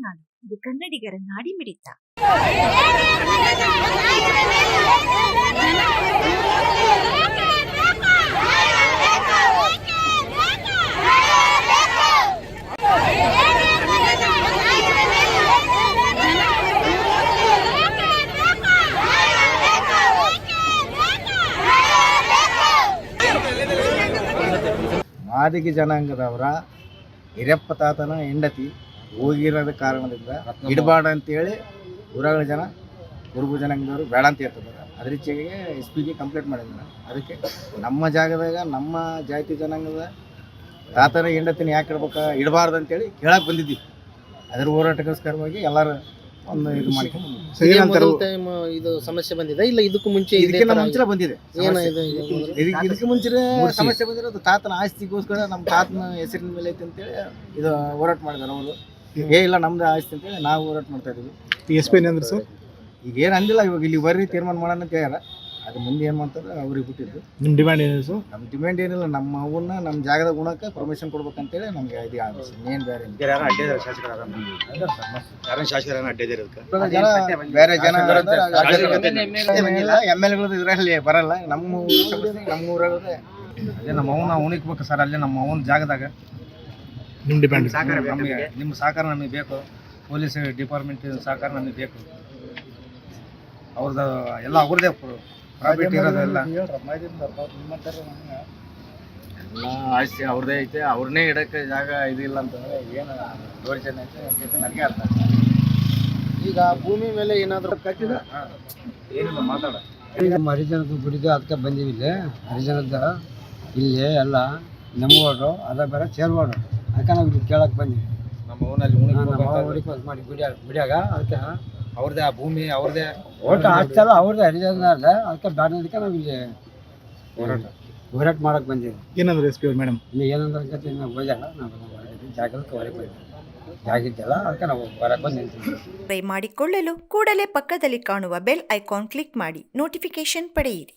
ನಾಡು ಇದು ಕನ್ನಡಿಗರ ನಾಡಿ ಮಿಡಿತ ಮಾದಿಗೆ ಜನಾಂಗದವರ ಹಿರಪ್ಪ ತಾತನ ಹೆಂಡತಿ ಹೋಗಿರೋದ ಕಾರಣದಿಂದ ಇಡಬಾರ್ದು ಅಂತೇಳಿ ಊರಾಗಳ ಜನ ಕುರುಬು ಜನಾಂಗದವರು ಬೇಡ ಅಂತ ಹೇಳ್ತಿದ್ದಾರೆ. ಅದ್ರ ಈಚೆಗೆ ಎಸ್ ಪಿಗೆ ಕಂಪ್ಲೇಂಟ್ ಮಾಡಿದ್ದಾರೆ. ಅದಕ್ಕೆ ನಮ್ಮ ಜಾಗದಾಗ ನಮ್ಮ ಜಾತಿ ಜನಾಂಗದ ತಾತನ ಹೆಂಡತಿನ ಯಾಕೆ ಇಡ್ಬೇಕು ಇಡಬಾರ್ದು ಅಂತೇಳಿ ಕೇಳಕ್ಕೆ ಬಂದಿದ್ವಿ. ಅದರ ಹೋರಾಟಕ್ಕೋಸ್ಕರವಾಗಿ ಎಲ್ಲರೂ ಒಂದು ಇದು ಮಾಡ್ಕೊಂಡು ಮೊದಲ ಇದು ಸಮಸ್ಯೆ ಬಂದಿದೆ. ಇಲ್ಲ ಇದಕ್ಕೂ ಮುಂಚೆ ಇದೇ ಇದಕ್ಕಿಂತ ಮುಂಚೆ ಬಂದಿದೆ. ಏನ ಇದು ಇದು ಮೊದಲು? ಇದಕ್ಕೆ ಇದಕ್ಕೆ ಮುಂಚೆ ಸಮಸ್ಯೆ ಬಂದಿರೋದು ತಾತನ ಆಸ್ತಿಗೋಸ್ಕರ ನಮ್ಮ ತಾತನ ಹೆಸರಿನ ಮೇಲೆ ಐತೆ ಅಂತೇಳಿ ಇದು ಹೋರಾಟ ಮಾಡಿದಾರೆ ಅವರು. ಏ ಇಲ್ಲ ನಮ್ದು ಆಸ್ತಿ ಅಂತೇಳಿ ನಾವು ಹೋರಾಟ ಮಾಡ್ತಾ ಇದೀವಿ ಎಸ್ ಪಿ ಅಂದ್ರೆ ಸರ್? ಈಗ ಏನು ಅಂದಿಲ್ಲ ಇವಾಗ ಇಲ್ಲಿ ಬರ್ರಿ ತೀರ್ಮಾನ ಮಾಡೋಣ ಅಂತ ಹೇಳ್ಯಾರ ಅದು ಮುಂದೆ ಏನು ಮಾಡ್ತಾರೆ ಅವ್ರಿಗೆ ಬಿಟ್ಟಿದ್ದು. ನಿಮ್ಮ ಡಿಮ್ಯಾಂಡ್ ಏನಿದೆ ಸರ್? ನಮ್ಮ ಡಿಮ್ಯಾಂಡ್ ಏನಿಲ್ಲ ನಮ್ಮ ಅವನ್ನ ನಮ್ಮ ಜಾಗದ ಗುಣಕ್ಕೆ ಪರ್ಮಿಷನ್ ಕೊಡ್ಬೇಕಂತೇಳಿ ನಮಗೆ ಇದು ಆಗಿದೆ ಏನು ಬೇರೆ ಏನಿಲ್ಲ. ಇವಾಗ ಜನ ಬೇರೆ ಜನ ಎಂ ಎಲ್ಗಳು ಇದರಲ್ಲಿ ಬರಲ್ಲ. ನಮ್ಮ ಊರ್ ನಮ್ಮ ಊರಾಗದೆ ಅದೇ ನಮ್ಮ ಅವನ ಉಣಿಕ್ಬೇಕು ಸರ್ ಅಲ್ಲಿ ನಮ್ಮ ಅವನ ಜಾಗದಾಗ. ನಿಮ್ಮ ಡಿಮ್ಯಾಂಡ್ ನಮಗೆ. ನಿಮ್ಮ ಸಹಕಾರ ನಮಗೆ ಬೇಕು. ಪೊಲೀಸ್ ಡಿಪಾರ್ಟ್ಮೆಂಟ್ ಸಹಕಾರ ನಮಗೆ ಬೇಕು. ಅವ್ರದ್ದು ಎಲ್ಲ ಅವ್ರದ್ದೇ ಪ್ರಾಫಿಟ್ ಇರೋದೆಲ್ಲ ಎಲ್ಲ. ಆಸ್ತಿ ಅವ್ರದ್ದೇ ಐತೆ. ಅವ್ರನ್ನೇ ಇಡಕ್ಕೆ ಜಾಗ ಇದಿಲ್ಲ ಅಂತಂದ್ರೆ ಏನು ಯೋಚನೆ ಐತೆ ಅಂತ ನನಗೆ ಅರ್ಥ. ಈಗ ಭೂಮಿ ಮೇಲೆ ಏನಾದರೂ ಕಟ್ಟಿದ ಏನಿಲ್ಲ ಮಾತಾಡ. ನಮ್ಮ ಹರಿಜನದ್ದು ಗುಡಿಗೆ ಅದಕ್ಕೆ ಬಂದೀವಿ ಇಲ್ಲಿ. ಹರಿಜನದ ಇಲ್ಲಿ ಎಲ್ಲ ನಮ್ಮವರು ಅದ ಬೇರೆ ಸೇರ್ವಾಡು ಅದಕ್ಕೆ ನಾವು ಇಲ್ಲಿ ಕೇಳಕ್ಕೆ ಬಂದೀವಿ ನಮ್ಮ ಓನಲ್ಲಿ ಮಾಡಿ ಗುಡಿಯಾಗ ಗುಡಿಯಾಗ ಅದಕ್ಕೆ ಅವ್ರದ್ದೇ ಆ ಭೂಮಿ ಅವ್ರದ್ದೇ ಓಟ ಅಷ್ಟೆಲ್ಲ ಅವ್ರದ್ದು ಹರಿಜನ ಅದಕ್ಕೆ ಬ್ಯಾಡದಕ್ಕೆ ನಾವು ಇಲ್ಲಿ ಹೋರಾಟ ಹೋರಾಟ ಮಾಡಕ್ಕೆ ಬಂದೀವಿ ಏನಂದ್ರೆ ಎಸ್ ಪಿ ಅವ್ರು ಮೇಡಮ್ ಇಲ್ಲಿ ಏನಂದ್ರೆ ಗತಿ ನಾವು ಹೋಗ್ಯಾಗ ನಾವು ಜಾಗಕ್ಕೆ ಹೊರಗೆ ಬಂದ್ವಿ ಜಾಗ ಇದ್ದಲ್ಲ ಅದಕ್ಕೆ ನಾವು ಹೊರಗೆ ಬಂದು ನಿಂತೀವಿ ಮಾಡಿಕೊಳ್ಳಲು ಕೂಡಲೇ ಪಕ್ಕದಲ್ಲಿ ಕಾಣುವ ಬೆಲ್ ಐಕಾನ್ ಕ್ಲಿಕ್ ಮಾಡಿ ನೋಟಿಫಿಕೇಶನ್ ಪಡೆಯಿರಿ.